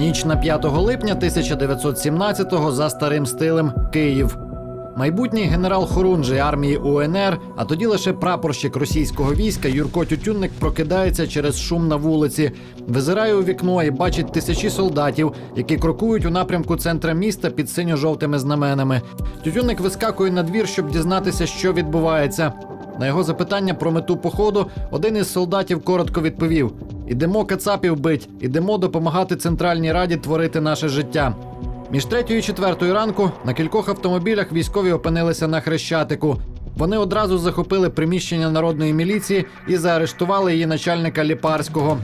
Ніч на 5 липня 1917-го за старим стилем Київ. Майбутній генерал Хорунжий армії УНР, а тоді лише прапорщик російського війська Юрко Тютюнник прокидається через шум на вулиці, визирає у вікно і бачить тисячі солдатів, які крокують у напрямку центра міста під синьо-жовтими знаменами. Тютюнник вискакує на двір, щоб дізнатися, що відбувається. На його запитання про мету походу один із солдатів коротко відповів: Ідемо кацапів бить, ідемо допомагати Центральній Раді творити наше життя. Між третьою і четвертою ранку на кількох автомобілях військові опинилися на хрещатику. Вони одразу захопили приміщення народної міліції і заарештували її начальника Ліпарського.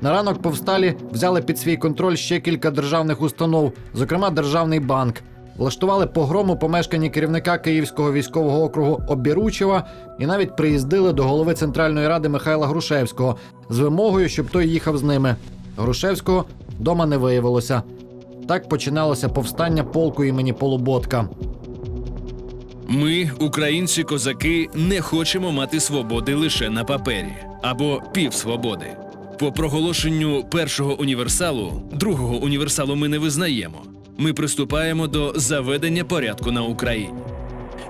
На ранок повсталі взяли під свій контроль ще кілька державних установ, зокрема Державний банк. Влаштували погром у помешканні керівника Київського військового округу Обіручева і навіть приїздили до голови Центральної ради Михайла Грушевського з вимогою, щоб той їхав з ними. Грушевського дома не виявилося. Так починалося повстання полку імені Полуботка. Ми, українці козаки, не хочемо мати свободи лише на папері або півсвободи. По проголошенню першого універсалу, другого універсалу ми не визнаємо. Ми приступаємо до заведення порядку на Україні.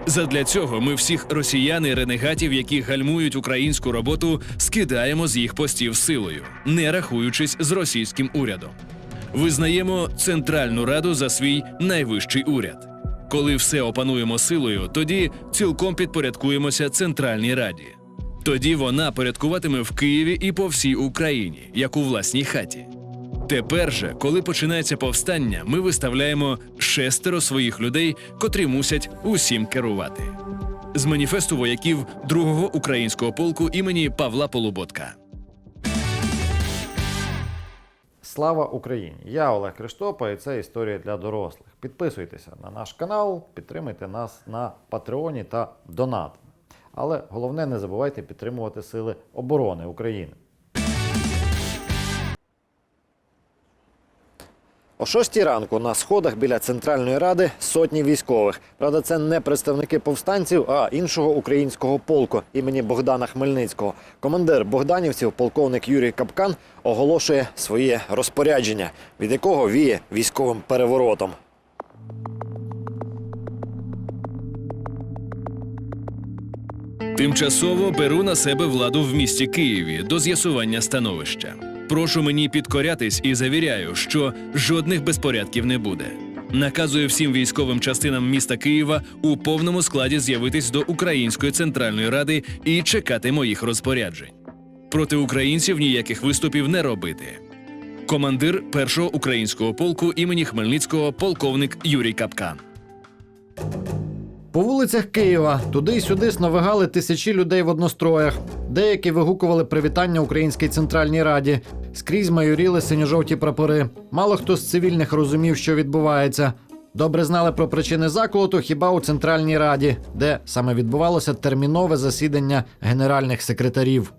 Задля цього ми всіх росіян і ренегатів, які гальмують українську роботу, скидаємо з їх постів силою, не рахуючись з російським урядом. Визнаємо Центральну Раду за свій найвищий уряд. Коли все опануємо силою, тоді цілком підпорядкуємося Центральній Раді. Тоді вона порядкуватиме в Києві і по всій Україні, як у власній хаті. Тепер же, коли починається повстання, ми виставляємо шестеро своїх людей, котрі мусять усім керувати. З маніфесту вояків другого українського полку імені Павла Полуботка. Слава Україні! Я Олег Криштопа, і це історія для дорослих. Підписуйтеся на наш канал, підтримуйте нас на Патреоні та донатами. Але головне, не забувайте підтримувати Сили оборони України. О 6 ранку на сходах біля Центральної Ради сотні військових. Правда, це не представники повстанців, а іншого українського полку імені Богдана Хмельницького. Командир Богданівців, полковник Юрій Капкан, оголошує своє розпорядження, від якого віє військовим переворотом. Тимчасово беру на себе владу в місті Києві до з'ясування становища. Прошу мені підкорятись і завіряю, що жодних безпорядків не буде. Наказую всім військовим частинам міста Києва у повному складі з'явитись до Української центральної ради і чекати моїх розпоряджень. Проти українців ніяких виступів не робити. Командир першого українського полку імені Хмельницького полковник Юрій Капкан. По вулицях Києва туди й сюди сновигали тисячі людей в одностроях. Деякі вигукували привітання Українській центральній раді. Скрізь майоріли синьо-жовті прапори. Мало хто з цивільних розумів, що відбувається. Добре знали про причини заколоту хіба у Центральній Раді, де саме відбувалося термінове засідання генеральних секретарів.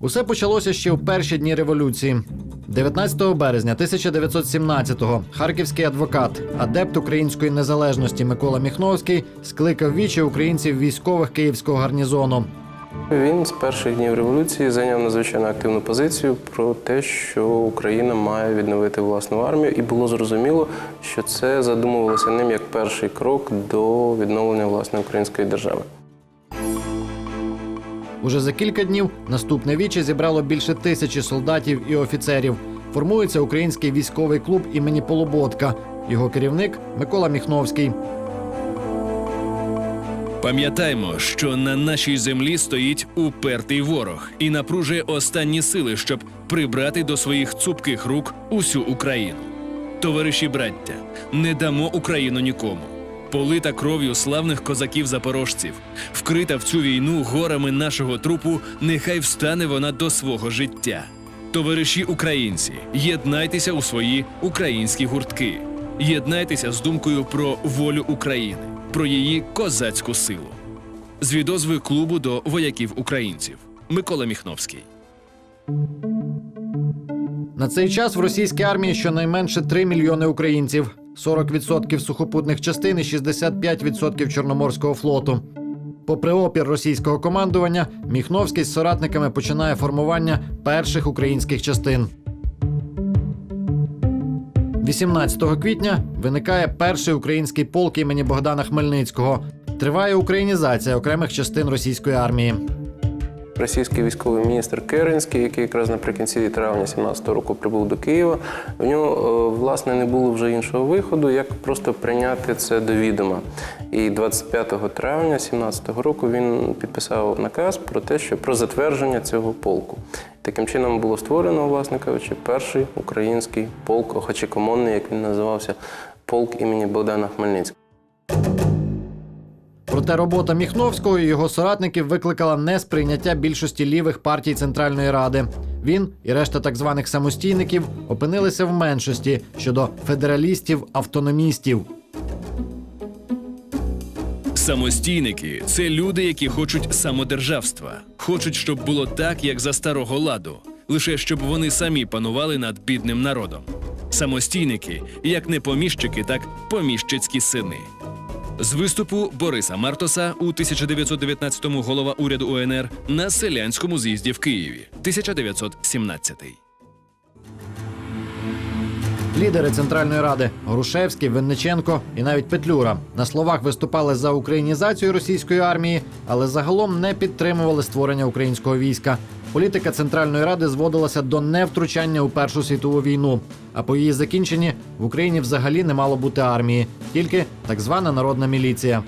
Усе почалося ще в перші дні революції. 19 березня 1917-го харківський адвокат, адепт української незалежності Микола Міхновський скликав вічі українців військових київського гарнізону. Він з перших днів революції зайняв надзвичайно активну позицію про те, що Україна має відновити власну армію, і було зрозуміло, що це задумувалося ним як перший крок до відновлення власної української держави. Уже за кілька днів наступне віче зібрало більше тисячі солдатів і офіцерів. Формується український військовий клуб імені Полуботка. Його керівник Микола Міхновський. Пам'ятаймо, що на нашій землі стоїть упертий ворог і напружує останні сили, щоб прибрати до своїх цупких рук усю Україну. Товариші браття, не дамо Україну нікому. Полита кров'ю славних козаків-запорожців, вкрита в цю війну горами нашого трупу, нехай встане вона до свого життя. Товариші українці, єднайтеся у свої українські гуртки. Єднайтеся з думкою про волю України, про її козацьку силу. З відозви клубу до вояків українців Микола Міхновський. На цей час в російській армії щонайменше 3 мільйони українців, 40% сухопутних частин і 65% Чорноморського флоту. Попри опір російського командування, Міхновський з соратниками починає формування перших українських частин. 18 квітня виникає перший український полк імені Богдана Хмельницького. Триває українізація окремих частин російської армії. Російський військовий міністр Керенський, який якраз наприкінці травня 17-го року прибув до Києва, в нього е, власне не було вже іншого виходу, як просто прийняти це до відома. І 25 травня 17-го року він підписав наказ про те, що про затвердження цього полку. Таким чином було створено, власне кажучи, перший український полк, охочекомонний, як він називався, полк імені Богдана Хмельницького. Проте робота Міхновського і його соратників викликала несприйняття більшості лівих партій Центральної Ради. Він і решта так званих самостійників опинилися в меншості щодо федералістів-автономістів. Самостійники це люди, які хочуть самодержавства, хочуть, щоб було так, як за старого ладу, лише щоб вони самі панували над бідним народом. Самостійники, як не поміщики, так поміщицькі сини. З виступу Бориса Мартоса у 1919-му голова уряду УНР на селянському з'їзді в Києві, 1917. Лідери Центральної Ради Грушевський, Винниченко і навіть Петлюра на словах виступали за українізацію російської армії, але загалом не підтримували створення українського війська. Політика Центральної Ради зводилася до невтручання у Першу світову війну. А по її закінченні в Україні взагалі не мало бути армії, тільки так звана народна міліція.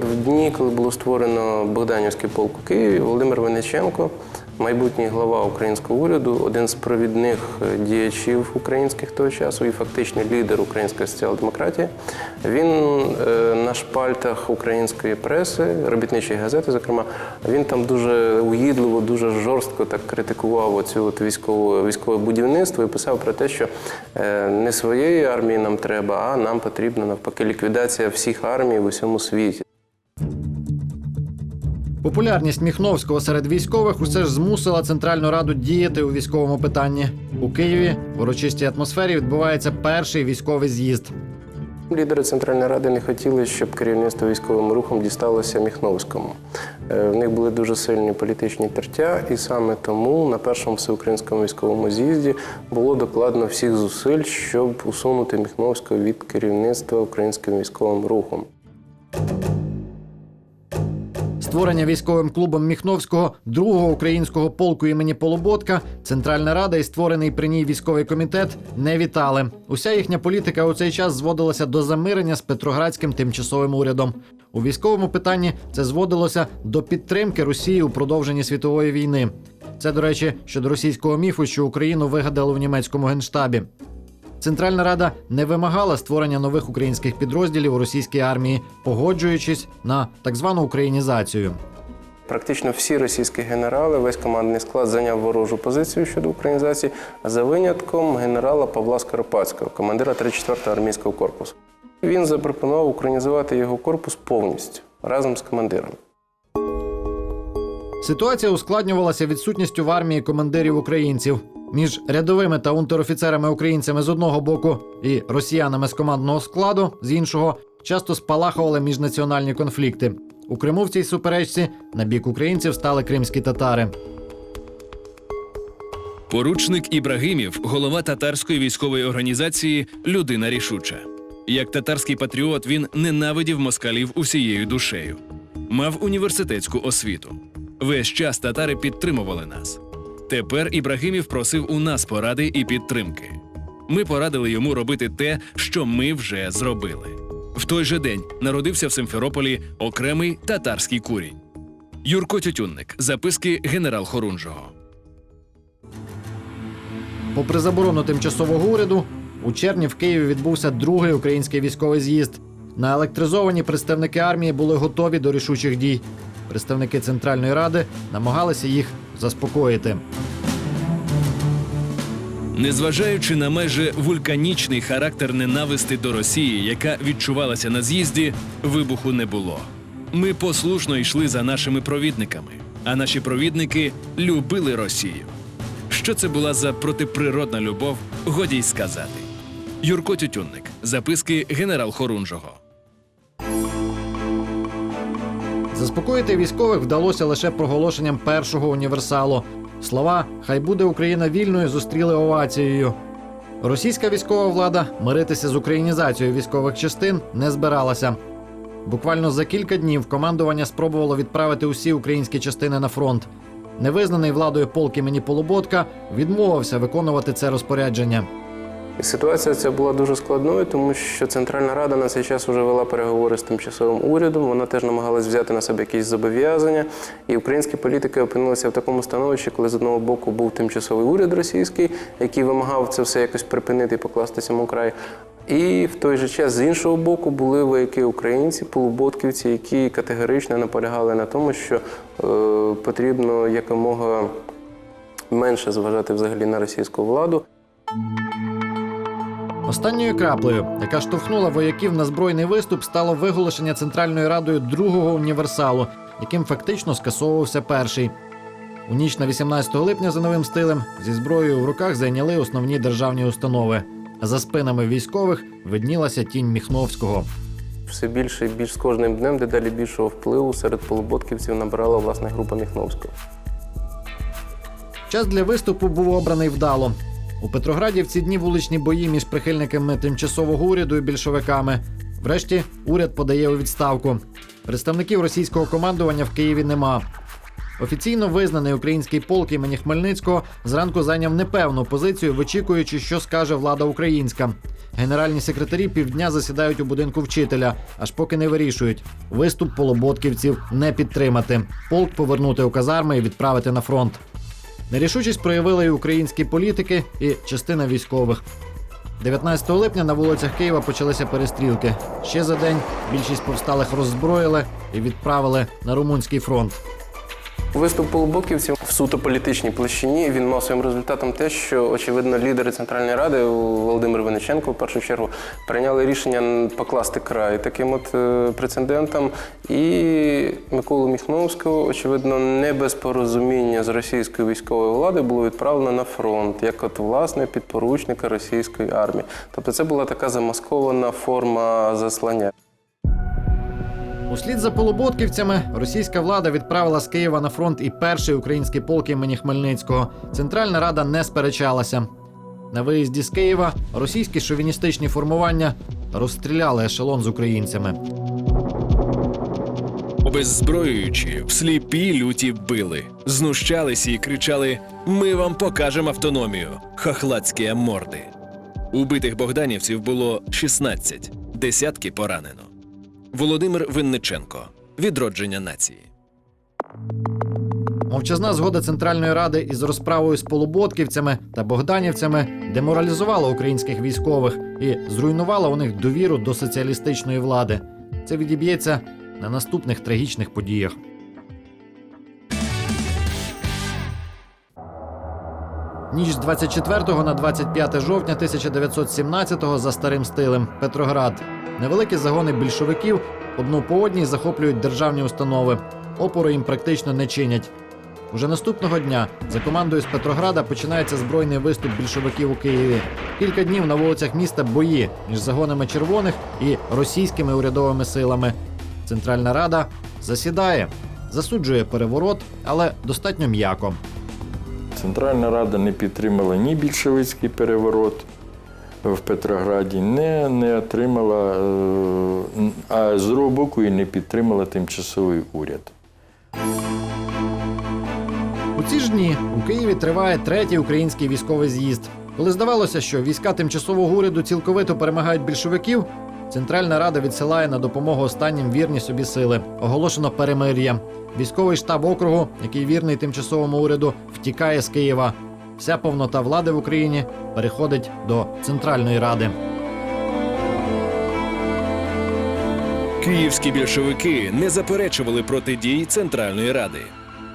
В дні, коли було створено Богданівський полк у Києві, Володимир Винниченко, майбутній глава українського уряду, один з провідних е, діячів українських того часу і фактичний лідер української соціал-демократії, він е, на шпальтах української преси, робітничої газети, зокрема, він там дуже угідливо, дуже жорстко так критикував оцю от військове, військове будівництво і писав про те, що е, не своєї армії нам треба, а нам потрібна навпаки ліквідація всіх армій в усьому світі. Популярність Міхновського серед військових усе ж змусила Центральну Раду діяти у військовому питанні. У Києві в урочистій атмосфері відбувається перший військовий з'їзд. Лідери Центральної Ради не хотіли, щоб керівництво військовим рухом дісталося Міхновському. Е, В них були дуже сильні політичні тертя, і саме тому на першому всеукраїнському військовому з'їзді було докладно всіх зусиль, щоб усунути Міхновського від керівництва українським військовим рухом. Створення військовим клубом Міхновського другого українського полку імені Полуботка Центральна Рада і створений при ній військовий комітет не вітали. Уся їхня політика у цей час зводилася до замирення з Петроградським тимчасовим урядом. У військовому питанні це зводилося до підтримки Росії у продовженні світової війни. Це, до речі, щодо російського міфу, що Україну вигадали в німецькому генштабі. Центральна Рада не вимагала створення нових українських підрозділів у російській армії, погоджуючись на так звану українізацію. Практично всі російські генерали, весь командний склад зайняв ворожу позицію щодо українізації, за винятком генерала Павла Скоропадського, командира 34-го армійського корпусу. Він запропонував українізувати його корпус повністю разом з командиром. Ситуація ускладнювалася відсутністю в армії командирів українців. Між рядовими та унтерофіцерами українцями з одного боку і росіянами з командного складу з іншого часто спалахували міжнаціональні конфлікти. У Криму в цій суперечці на бік українців стали кримські татари. Поручник Ібрагимів, голова татарської військової організації, людина рішуча. Як татарський патріот, він ненавидів москалів усією душею. Мав університетську освіту. Весь час татари підтримували нас. Тепер Ібрагимів просив у нас поради і підтримки. Ми порадили йому робити те, що ми вже зробили. В той же день народився в Симферополі окремий татарський курінь. Юрко Тютюнник, записки генерал Хорунжого. Попри заборону тимчасового уряду, у червні в Києві відбувся другий український військовий з'їзд. Наелектризовані представники армії були готові до рішучих дій. Представники Центральної Ради намагалися їх заспокоїти. Незважаючи на майже вулканічний характер ненависти до Росії, яка відчувалася на з'їзді, вибуху не було. Ми послушно йшли за нашими провідниками, а наші провідники любили Росію. Що це була за протиприродна любов, годі й сказати. Юрко Тютюнник, записки генерал Хорунжого. Заспокоїти військових вдалося лише проголошенням першого універсалу. Слова Хай буде Україна вільною зустріли овацією. Російська військова влада миритися з українізацією військових частин не збиралася. Буквально за кілька днів командування спробувало відправити усі українські частини на фронт. Невизнаний владою полк імені Полуботка відмовився виконувати це розпорядження. Ситуація ця була дуже складною, тому що Центральна Рада на цей час вже вела переговори з тимчасовим урядом. Вона теж намагалась взяти на себе якісь зобов'язання. І українські політики опинилися в такому становищі, коли з одного боку був тимчасовий уряд російський, який вимагав це все якось припинити і покласти цьому край. І в той же час з іншого боку були вояки українці, полуботківці, які категорично наполягали на тому, що е, потрібно якомога менше зважати взагалі на російську владу. Останньою краплею, яка штовхнула вояків на збройний виступ, стало виголошення Центральною Радою другого універсалу, яким фактично скасовувався перший. У ніч на 18 липня за новим стилем зі зброєю в руках зайняли основні державні установи. А за спинами військових виднілася тінь Міхновського. Все більше і більш з кожним днем, дедалі більшого впливу серед полуботківців набирала власне група Міхновського. Час для виступу був обраний вдало. У Петрограді в ці дні вуличні бої між прихильниками тимчасового уряду і більшовиками. Врешті уряд подає у відставку. Представників російського командування в Києві нема. Офіційно визнаний український полк імені Хмельницького зранку зайняв непевну позицію, вичікуючи, що скаже влада українська. Генеральні секретарі півдня засідають у будинку вчителя, аж поки не вирішують. Виступ полуботківців не підтримати. Полк повернути у казарми і відправити на фронт. Нерішучість проявили і українські політики, і частина військових. 19 липня на вулицях Києва почалися перестрілки. Ще за день більшість повсталих роззброїли і відправили на румунський фронт. Виступ полубоківців в суто політичній площині він мав своїм результатом те, що очевидно лідери Центральної Ради Володимир Винниченко в першу чергу прийняли рішення покласти край таким от е, прецедентам. І Миколу Міхновського, очевидно, не без порозуміння з російською військовою владою було відправлено на фронт, як от власне підпоручника російської армії. Тобто це була така замаскована форма заслання. Услід за полуботківцями російська влада відправила з Києва на фронт і перший український полк імені Хмельницького. Центральна рада не сперечалася. На виїзді з Києва російські шовіністичні формування розстріляли ешелон з українцями. Обеззброюючи, всліпі люті били, знущалися і кричали: Ми вам покажемо автономію, хохладські морди. Убитих богданівців було 16, десятки поранено. Володимир Винниченко. Відродження нації. Мовчазна згода Центральної Ради із розправою з полуботківцями та богданівцями деморалізувала українських військових і зруйнувала у них довіру до соціалістичної влади. Це відіб'ється на наступних трагічних подіях. Ніч з 24 на 25 жовтня 1917-го за старим стилем Петроград. Невеликі загони більшовиків одну по одній захоплюють державні установи. Опору їм практично не чинять. Уже наступного дня за командою з Петрограда починається збройний виступ більшовиків у Києві. Кілька днів на вулицях міста бої між загонами червоних і російськими урядовими силами. Центральна Рада засідає, засуджує переворот, але достатньо м'яко. Центральна Рада не підтримала ні більшовицький переворот в Петрограді, не, не отримала, е, а з другого боку і не підтримала тимчасовий уряд. У ці ж дні у Києві триває третій український військовий з'їзд. Коли здавалося, що війська тимчасового уряду цілковито перемагають більшовиків, Центральна Рада відсилає на допомогу останнім вірні собі сили. Оголошено перемир'я. Військовий штаб округу, який вірний тимчасовому уряду, втікає з Києва. Вся повнота влади в Україні переходить до Центральної Ради. Київські більшовики не заперечували проти дій Центральної Ради.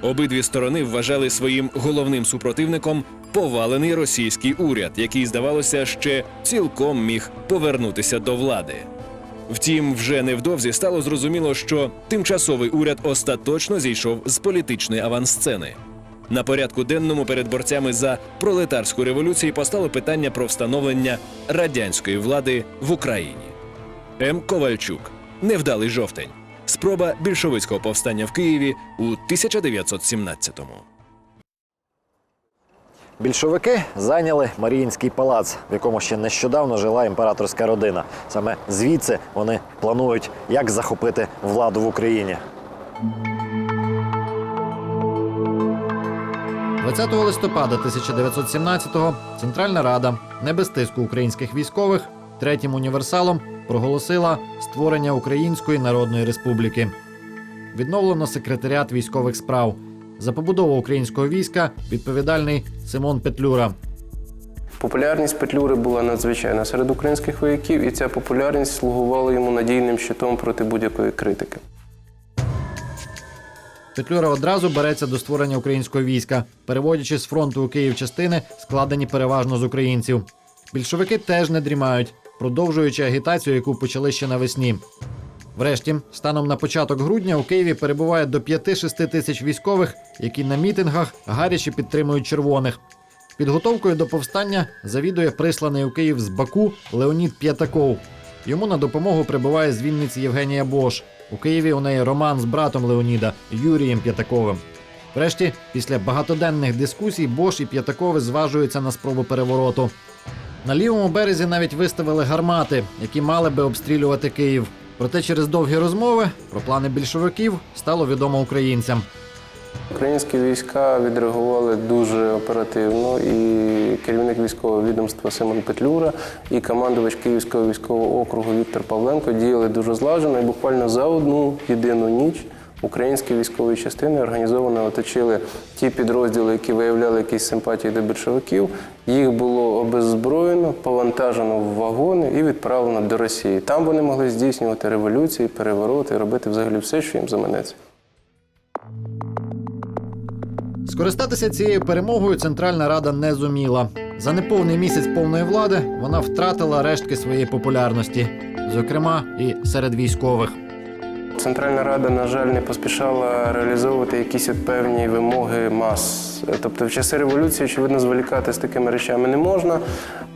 Обидві сторони вважали своїм головним супротивником повалений російський уряд, який, здавалося, ще цілком міг повернутися до влади. Втім, вже невдовзі стало зрозуміло, що тимчасовий уряд остаточно зійшов з політичної авансцени. На порядку денному перед борцями за пролетарську революцію постало питання про встановлення радянської влади в Україні. М. Ковальчук. Невдалий жовтень. Спроба більшовицького повстання в Києві у 1917-му. Більшовики зайняли Маріїнський палац, в якому ще нещодавно жила імператорська родина. Саме звідси вони планують, як захопити владу в Україні. 20 листопада 1917-го Центральна Рада, не без тиску українських військових, третім універсалом проголосила створення Української Народної Республіки. Відновлено секретаріат військових справ. За побудову українського війська відповідальний Симон Петлюра. Популярність Петлюри була надзвичайна серед українських вояків, і ця популярність слугувала йому надійним щитом проти будь-якої критики. Петлюра одразу береться до створення українського війська, переводячи з фронту у Київ частини, складені переважно з українців. Більшовики теж не дрімають, продовжуючи агітацію, яку почали ще навесні. Врешті, станом на початок грудня у Києві перебуває до 5-6 тисяч військових, які на мітингах гаряче підтримують червоних. Підготовкою до повстання завідує присланий у Київ з Баку Леонід П'ятаков. Йому на допомогу прибуває з Вінниці Євгенія Бош. У Києві у неї роман з братом Леоніда Юрієм П'ятаковим. Врешті, після багатоденних дискусій, Бош і П'ятакови зважуються на спробу перевороту. На лівому березі навіть виставили гармати, які мали би обстрілювати Київ. Проте через довгі розмови про плани більшовиків стало відомо українцям. Українські війська відреагували дуже оперативно, і керівник військового відомства Симон Петлюра, і командувач Київського військового округу Віктор Павленко діяли дуже злажено і буквально за одну єдину ніч. Українські військові частини організовано оточили ті підрозділи, які виявляли якісь симпатії до більшовиків. Їх було обеззброєно, повантажено в вагони і відправлено до Росії. Там вони могли здійснювати революції, перевороти, робити взагалі все, що їм заманеться. Скористатися цією перемогою Центральна Рада не зуміла. За неповний місяць повної влади вона втратила рештки своєї популярності, зокрема і серед військових. Центральна Рада, на жаль, не поспішала реалізовувати якісь певні вимоги мас. Тобто в часи революції, очевидно, зволікати з такими речами не можна,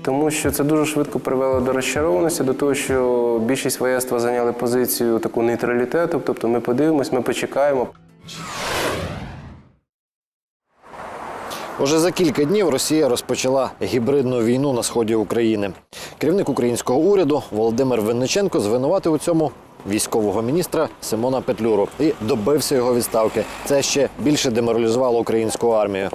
тому що це дуже швидко привело до розчарованості, до того, що більшість воєнства зайняли позицію таку нейтралітету, тобто ми подивимось, ми почекаємо. Уже за кілька днів Росія розпочала гібридну війну на сході України. Керівник українського уряду Володимир Винниченко звинуватив у цьому військового міністра Симона Петлюру і добився його відставки. Це ще більше деморалізувало українську армію.